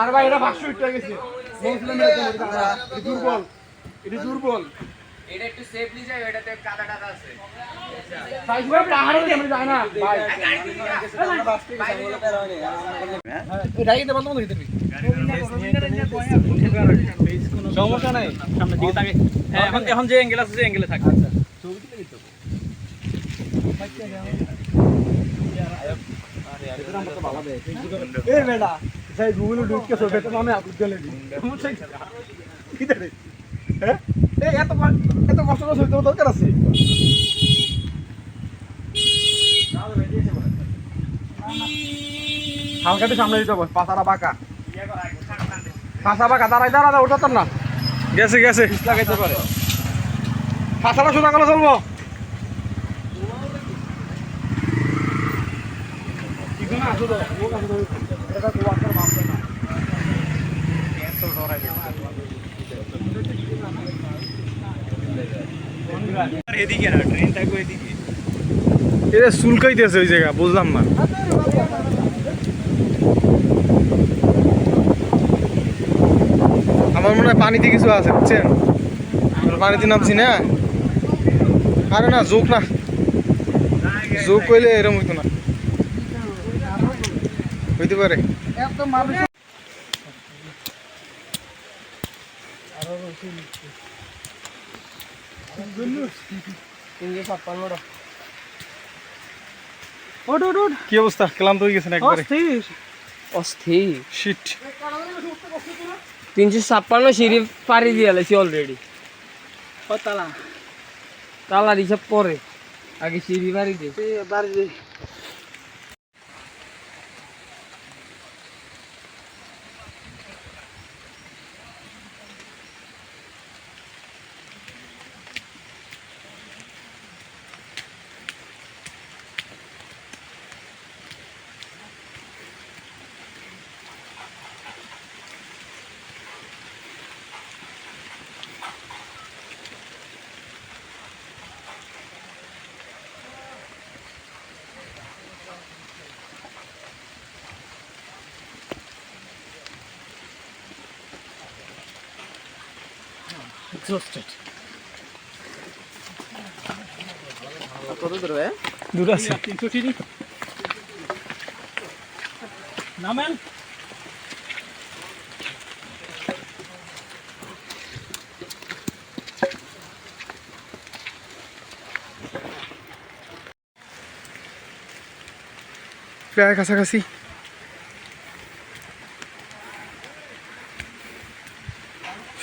আর ভাই এটা পাঁচশো উঠে গেছে। দুর্বল। এটা দুর্বল। এটা একটু সেফলি যায় ওটাতে কাদা টাদা আছে ভাই পুরো পাহাড়ে যেমন যায় না ভাই এটা কি দেবো দিতে সমস্যা নাই সামনের দিকে তাকে হ্যাঁ এখন এখন যে অ্যাঙ্গেল আছে যে অ্যাঙ্গেলে থাক এই বেটা সেই গুগল ঢুকে সোফে তো আমি আপলোড করে দিলে কি দেবে হ্যাঁ এই এত এত কষ্ট করে সইতে দরকার আছে? হালকাটি সামনে দিতে হবে পাতারা বাঁকা। পাতা বাঁকা দাঁড়াই দাঁড়া ওঠাতাম না। গেছে গেছে। লাগাইতে পারে। পাতাটা সোজা করে চলবো। তো না এদিকে না ট্রেন থাকবে ওই জায়গা, বুঝলাম না। আমার মনে হয় পানিতে কিছু আছে, বুঝছেন? পানিতে নামছি না? আরে না যোগ না। যোগ কইলে এরকম হইতো না। হইতে পারে। একদম কি অবস্থা? ক্লান্ত হয়ে গেছেন একবারে। অস্থির। শিট তিনশো ছাপ্পান্ন সিঁড়ি পাড়ি দিয়ে গেছি অলরেডি তালা। তালা হিসাব পরে। আগে সিঁড়ি বাড়ি দিয়ে কত আছে। নামেন। প্রায় কাছাকাছি।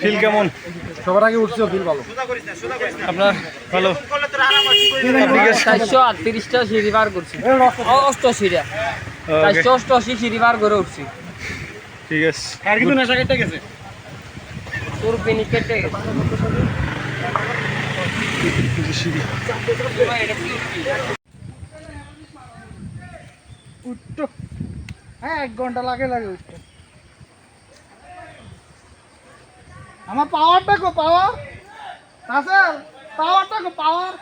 ফিল কেমন? সবার আগে উঠছে ফিল ভালো। আপনার ভালো? চারশো আটত্রিশটা সিঁড়ি পার করছি। অষ্টআশিটা ওকে চারশো অষ্টআশি সিঁড়ি পার করে উঠছি। ঠিক আছে। আর কিন্তু নেশা কেটে গেছে। তোর পিনি কেটে গেছে। উঠতো হ্যাঁ এক ঘণ্টা লাগে লাগে উঠতে। আমার পাওয়ারটা কো পাওয়ার আসল পাওয়ারটা কো পাওয়ার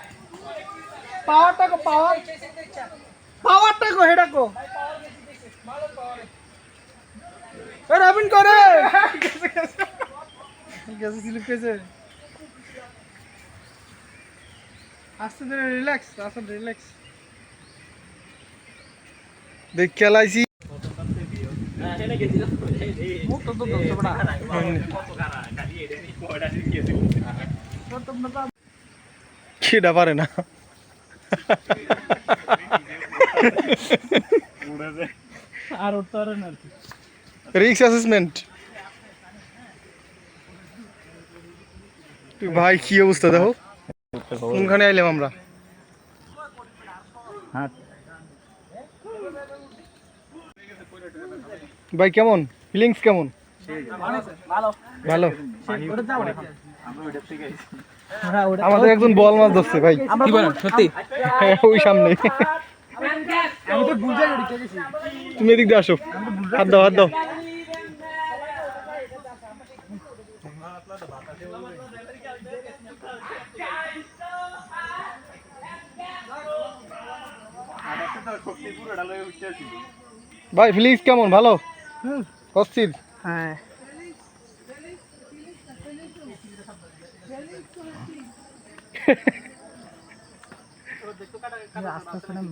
পাওয়ারটা কো পাওয়ার পাওয়ারটা কো হেডা কো। এ করে। গেছে স্লিপ কেছে আস্তে ধীরে রিল্যাক্স আসলে রিল্যাক্স দেখ খেলাইছি। সেটা পারে না। আর উঠতে পারে না রিক্স অ্যাসেসমেন্ট ভাই কি অবস্থা দেখো? কোনখানে আইলাম আমরা? ভাই কেমন? ফিলিংস কেমন? ভালো। আমাদের একজন বল মাছ ধরছে ভাই। কি বলেন সত্যি? ওই সামনে তুমি এদিক দিয়ে আসো। হাত দাও হাত দাও। ভাই ফিলিংস কেমন? ভালো? অস্থির। হ্যাঁ। আস্তে আস্তে নাম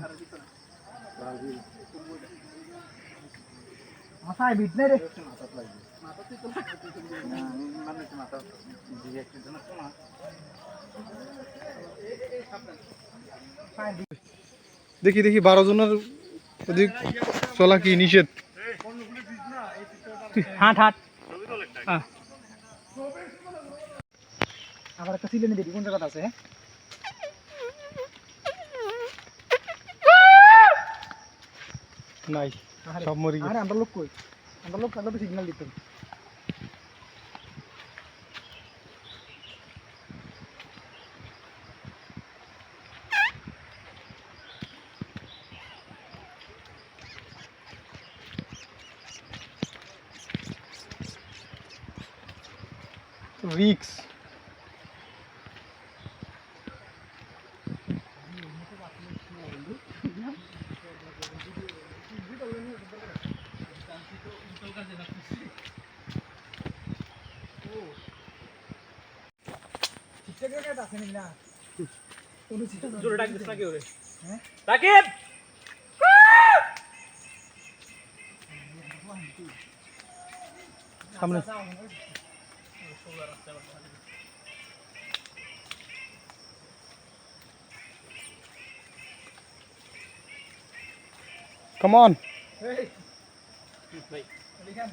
মাথায় বিট নেই রে। দেখি দেখি বারো জনের অধিক চলা কি নিষেধ? হাট হাট। আবার একটা সিলেনি দেখি কোন জায়গাটা আছে? নাই সব মরি আরে আমরা লোক কই? আমরা লোক কালো সিগন্যাল দিতাম। রিক্স জোরে ডাক দিস না কেউ রে? রাকিব সামনে Come on. ভাই এখানে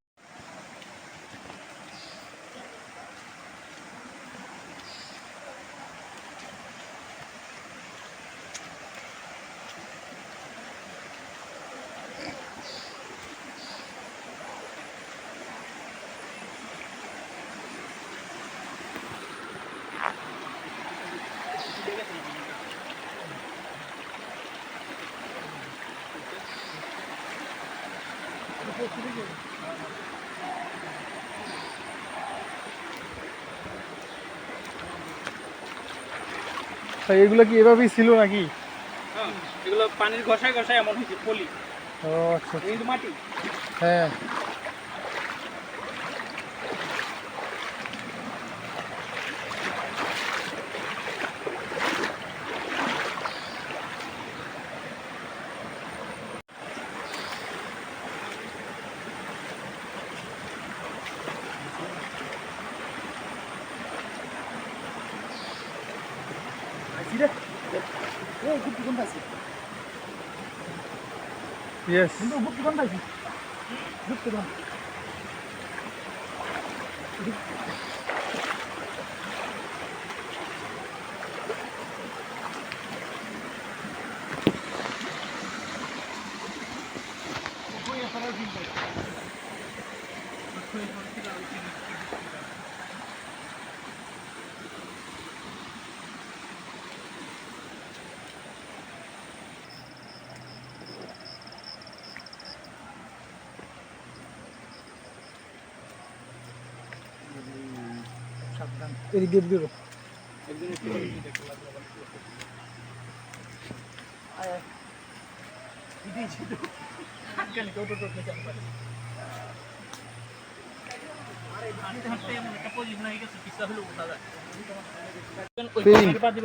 তা এগুলো কি এভাবেই ছিল নাকি? হ্যাঁ, এগুলো পানির ঘষায় ঘষায় এমন হয়েছে পলি। ও আচ্ছা এই যে মাটি হ্যাঁ আইছি রে এই গুপ্তি কোনটা আছে ইয়েস কিন্তু গুপ্তি কোনটা আছে গুপ্তি কোন সাবধান এদিক দিব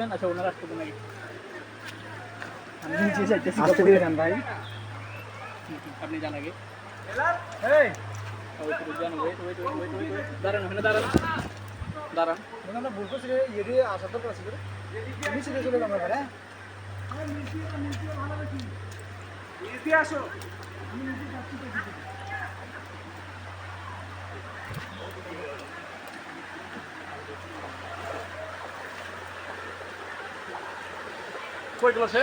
আচ্ছা ওনারা আসতে নাকি ভাই আপনি জান আগে দাঁড়ান ওখানে দাঁড়ান দাঁড়ান। আমরা ভুল করছি রে ইয়ে দিয়ে আসার দরকার আছে রে। নিচে দিয়ে চলে আমরা হ্যাঁ? কই ক্লাসে?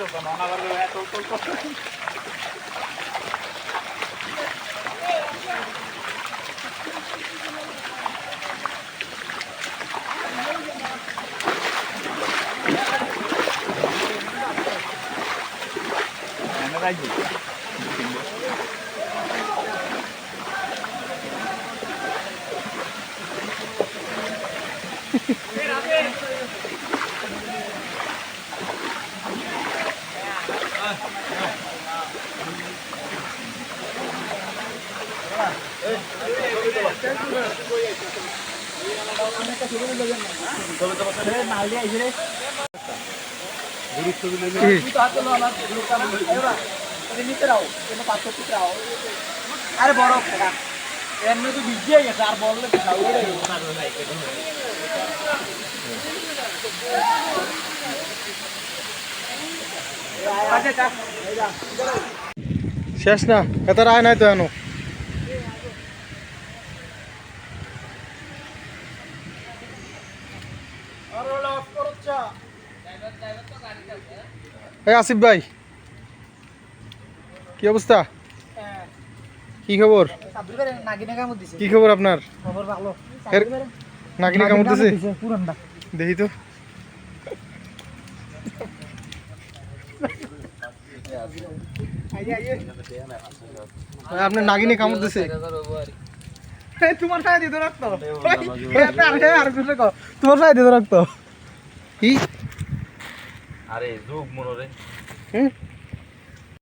না তুমি আরে বড় এমনি তো ভিজিয়ে গেছে আর বললে আচ্ছা শেষ না এত রায় নাই তো এনো এই আসিফ ভাই কি অবস্থা? কি খবর? কি খবর আপনার? কামড় দিছে? দেখি তো। আপনার নাগিনী কামড় দিছে। তোমার সাথে দিতে রাখতো। তোমার সাথে দিতে রাখতো। কি আরে যুগ মনোরে হুম?